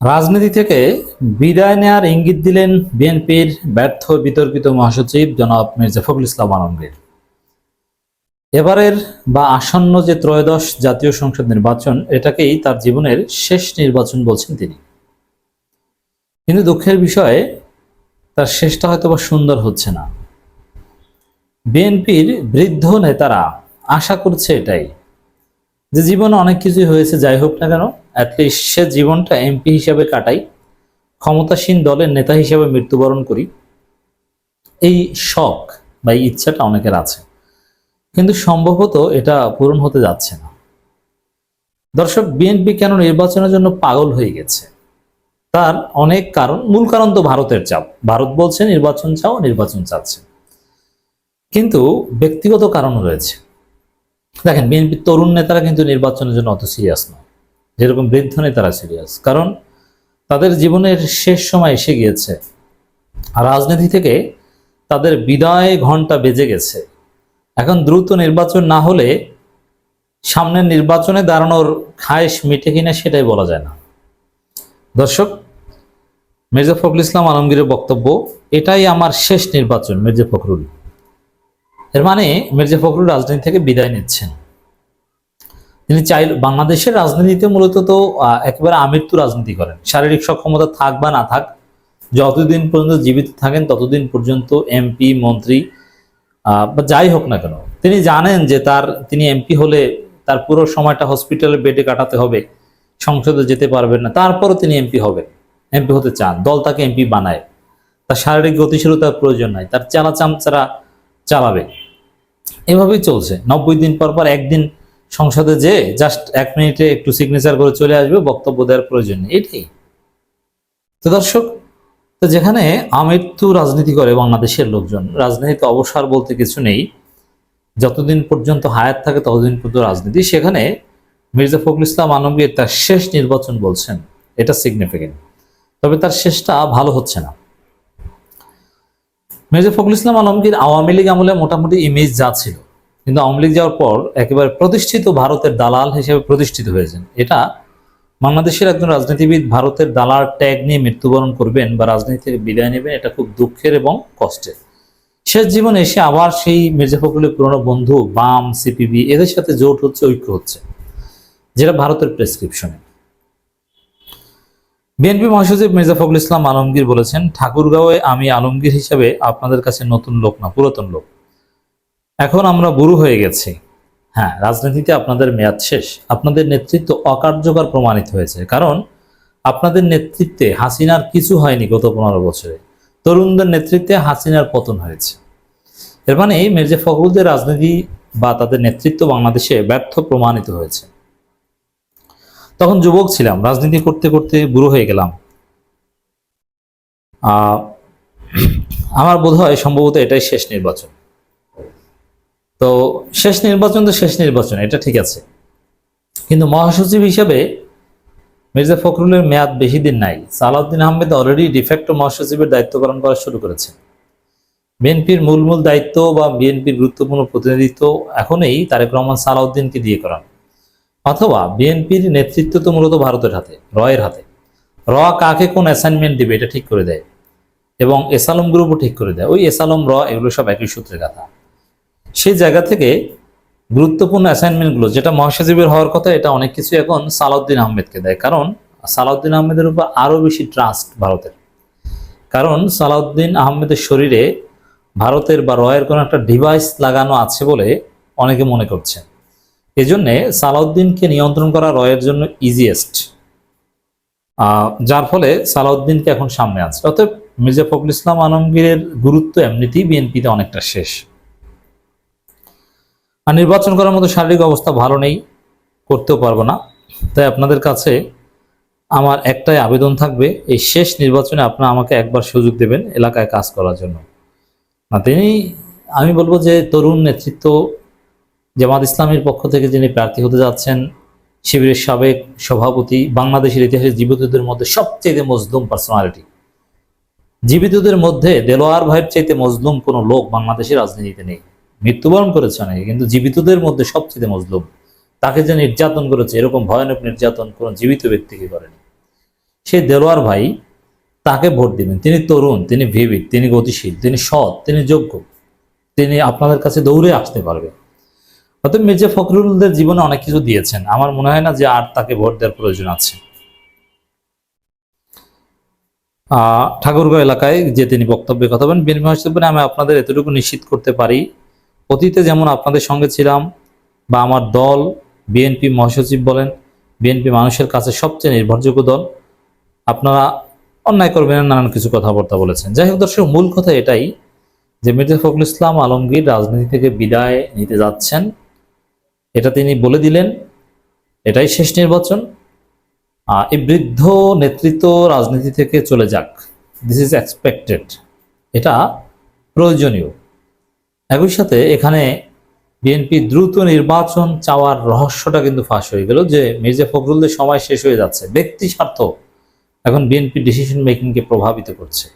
রাজনীতি থেকে বিদায় নেয়ার ইঙ্গিত দিলেন বিএনপির ব্যর্থ, বিতর্কিত মহাসচিব জনাব মির্জা ফখরুল ইসলাম আলমগীর। এবারের বা আসন্ন যে ত্রয়োদশ জাতীয় সংসদ নির্বাচন, এটাকেই তার জীবনের শেষ নির্বাচন বলছেন তিনি। কিন্তু দুঃখের বিষয়ে, তার শেষটা হয়তো বা সুন্দর হচ্ছে না। বিএনপির বৃদ্ধ নেতারা আশা করছে এটাই, যে জীবনে অনেক কিছুই হয়েছে, যাই হোক না কেন অ্যাটলিস্ট সে জীবনটা এমপি হিসাবে কাটাই, ক্ষমতাসীন দলের নেতা হিসেবে মৃত্যুবরণ করি। এই শখ বা ইচ্ছাটা অনেকের আছে, কিন্তু সম্ভবত এটা পূরণ হতে যাচ্ছে না। দর্শক বিএনপি কেন নির্বাচনের জন্য পাগল হয়ে গেছে? তার অনেক কারণ, মূল কারণ তো ভারতের চাপ। ভারত বলছে নির্বাচন চাও, নির্বাচন চাচ্ছে। কিন্তু ব্যক্তিগত কারণ রয়েছে। দেখেন বিএনপির তরুণ নেতারা কিন্তু নির্বাচনের জন্য অত সিরিয়াস নয়। যেরকম বৃদ্ধ নেতারা সিরিয়াস কারণ তাদের জীবনের শেষ সময় এসে গিয়েছে। আর রাজনীতি থেকে তাদের বিদায় ঘণ্টা বেজে গেছে। এখন দ্রুত নির্বাচন না হলে সামনের নির্বাচনে দাঁড়ানোর খায়েশ মিটে কিনা সেটাই বলা যায় না। দর্শক, মির্জা ফখরুল ইসলাম আলমগীরের বক্তব্য, এটাই আমার শেষ নির্বাচন, মির্জা ফখরুল। এর মানে মির্জা ফখরুল রাজনীতি থেকে বিদায় নিচ্ছেন। তিনি চাই বাংলাদেশের রাজনীতিতে মূলত তো একেবারে আমৃত্যু রাজনীতি করেন। শারীরিক সক্ষমতা থাক বা না থাক, যতদিন পর্যন্ত জীবিত থাকেন ততদিন পর্যন্ত এমপি, মন্ত্রী বা যাই হোক না কেন। তিনি জানেন যে তার, তিনি এমপি হলে তার পুরো সময়টা হসপিটালে বেডে কাটাতে হবে, সংসদে যেতে পারবেন না, তারপরও তিনি এমপি হবেন, এমপি হতে চান, দল তাকে এমপি বানায়। তার শারীরিক গতিশীলতার প্রয়োজন নাই, তার চালা চামচারা চালাবে। এভাবেই চলছে, নব্বই দিন পর পর একদিন সংসদে যে জাস্ট এক মিনিটে একটু সিগনেচার করে চলে আসবে, বক্তব্য দেওয়ার প্রয়োজন নেই। এটাই। তো দর্শক, তো যেখানে আমৃত্যু রাজনীতি করে বাংলাদেশের লোকজন, রাজনীতিতে অবসর বলতে কিছু নেই। যতদিন পর্যন্ত হায়াত থাকে, ততদিন পর্যন্ত রাজনীতি। সেখানে মির্জা ফখরুল ইসলাম আলমগীর তার শেষ নির্বাচন বলছেন। এটা সিগনিফিকেন্ট তবে তার শেষটা ভালো হচ্ছে না। মির্জা ফখরুল ইসলাম আলমগীর আওয়ামী লীগ আমলে মোটামুটি ইমেজ যা ছিল কিন্তু আওয়ামী লীগ যাওয়ার পর একেবারে প্রতিষ্ঠিত ভারতের দালাল হিসেবে প্রতিষ্ঠিত হয়েছেন। এটা বাংলাদেশের একজন রাজনীতিবিদ ভারতের দালাল ট্যাগ নিয়ে মৃত্যুবরণ করবেন বা রাজনীতি থেকে বিদায় নেবেন, এটা খুব দুঃখের এবং কষ্টের। শেষ জীবনে এসে আবার সেই মির্জা ফখরুলের পুরনো বন্ধু, বাম সিপিবি এদের সাথে জোট হচ্ছে, ঐক্য হচ্ছে, যেটা ভারতের প্রেসক্রিপশনে বিএনপি মহাসচিব মির্জা ফখরুল ইসলাম আলমগীর বলেছেন, ঠাকুরগাঁওয়ে আমি আলমগীর হিসেবে আপনাদের কাছে নতুন লোক না, পুরাতন লোক। এখন আমরা বুড়ো হয়ে গেছি। হ্যাঁ রাজনীতিতে আপনাদের মেয়াদ শেষ। আপনাদের নেতৃত্ব অকার্যকর প্রমাণিত হয়েছে। কারণ আপনাদের নেতৃত্বে হাসিনার কিছু হয়নি গত পনেরো বছরে। তরুণদের নেতৃত্বে হাসিনার পতন হয়েছে। এর মানে মির্জা ফখরুলদের রাজনীতি বা তাদের নেতৃত্ব বাংলাদেশে ব্যর্থ প্রমাণিত হয়েছে। তখন যুবক ছিলাম, রাজনীতি করতে করতে বুড়ো হয়ে গেলাম। আমার বোধ হয় সম্ভবত এটাই শেষ নির্বাচন। তো শেষ নির্বাচন তো শেষ নির্বাচন, এটা ঠিক আছে। কিন্তু মহাসচিব হিসেবে মির্জা ফখরুলের মেয়াদ বেশি দিন নাই। Salahuddin Ahmed already de facto মহাসচিবের দায়িত্ব পালন করা শুরু করেছে বিএনপির মূল মূল দায়িত্ব বা বিএনপির গুরুত্বপূর্ণ প্রতিনিধিত্ব এখনই তারেক রহমান সালাউদ্দিনকে দিয়ে করান। অথবা বিএনপির নেতৃত্ব তো মূলত ভারতের হাতে, রয়ের হাতে। র কাকে কোন অ্যাসাইনমেন্ট দিবে এটা ঠিক করে দেয়। এবং এসালম গ্রুপও ঠিক করে দেয়। ওই এসালম র এগুলো সব একই সূত্রে কথা। সেই জায়গা থেকে গুরুত্বপূর্ণ অ্যাসাইনমেন্টগুলো যেটা মহাসচিবের হওয়ার কথা, এটা অনেক কিছু এখন সালাউদ্দিন আহমেদকে দেয়। কারণ সালাউদ্দিন আহমেদের উপর আরও বেশি ট্রাস্ট ভারতের। কারণ সালাউদ্দিন আহমেদের শরীরে ভারতের বা রয়ের কোনো একটা ডিভাইস লাগানো আছে বলে অনেকে মনে করছে এজন্যে সালাউদ্দিনকে নিয়ন্ত্রণ করা রয়ের জন্য ইজিয়েস্ট যার ফলে সালাউদ্দিনকে এখন সামনে আছে। অতএব মির্জা ফখরুল ইসলাম আলমগীরের গুরুত্ব এমনিতেই বিএনপিতে অনেকটা শেষ। আর নির্বাচন করার মতো শারীরিক অবস্থা ভালো নেই, করতেও পারব না। তাই আপনাদের কাছে আমার একটাই আবেদন থাকবে, এই শেষ নির্বাচনে আপনারা আমাকে একবার সুযোগ দেবেন এলাকায় কাজ করার জন্য। না, তিনি, আমি বলব যে তরুণ নেতৃত্ব জামাত ইসলামের পক্ষ থেকে যিনি প্রার্থী হতে যাচ্ছেন, শিবিরের সাবেক সভাপতি, বাংলাদেশের ইতিহাসে জীবিতদের মধ্যে সবচেয়ে মজলুম পার্সোনালিটি জীবিতদের মধ্যে দেলোয়ার ভাইয়ের চাইতে মজলুম কোনো লোক বাংলাদেশের রাজনীতিতে নেই। মৃত্যুবরণ করেছে অনেকে, কিন্তু জীবিতদের মধ্যে সবচেয়ে মজলুম, তাকে যে নির্যাতন করেছে, এরকম ভয়ানক নির্যাতন কোনো জীবিত ব্যক্তিকে করেনি? সেই দেলোয়ার ভাই তাকে ভোট দিবেন। তিনি তরুণ, তিনি ভিভিক, তিনি গতিশীল, তিনি সৎ, তিনি যোগ্য, তিনি আপনাদের কাছে দৌড়ে আসতে পারবে। হয়তো মির্জা ফখরুলদের জীবনে অনেক কিছু দিয়েছেন। আমার মনে হয় না যে আর তাকে ভোট দেওয়ার প্রয়োজন আছে। ঠাকুরগাঁও এলাকায় যে তিনি বক্তব্যে কথা বলেন, বিনিময় হিসেবে আমি আপনাদের এতটুকু নিশ্চিত করতে পারি অতীতে যেমন আপনাদের সঙ্গে ছিলাম বা আমার দল বিএনপি মহাসচিব বলেন বিএনপি মানুষের কাছে সবচেয়ে নির্ভরযোগ্য দল, আপনারা অন্যায় করবেন নানান কিছু কথাবার্তা বলেছেন। যাই হোক দর্শক, মূল কথা এটাই যে মির্জা ফখরুল ইসলাম আলমগীর রাজনীতি থেকে বিদায় নিতে যাচ্ছেন। এটা তিনি বলে দিলেন, এটাই শেষ নির্বাচন। এই বৃদ্ধ নেতৃত্ব রাজনীতি থেকে চলে যাক। দিস ইজ এক্সপেক্টেড এটা প্রয়োজনীয়। একই সাথে এখানে বিএনপি দ্রুত নির্বাচন চাওয়ার রহস্যটা কিন্তু ফাঁস হয়ে গেল যে মির্জা ফখরুলদের সময় শেষ হয়ে যাচ্ছে। ব্যক্তি স্বার্থ এখন বিএনপি ডিসিশন মেকিংকে প্রভাবিত করছে।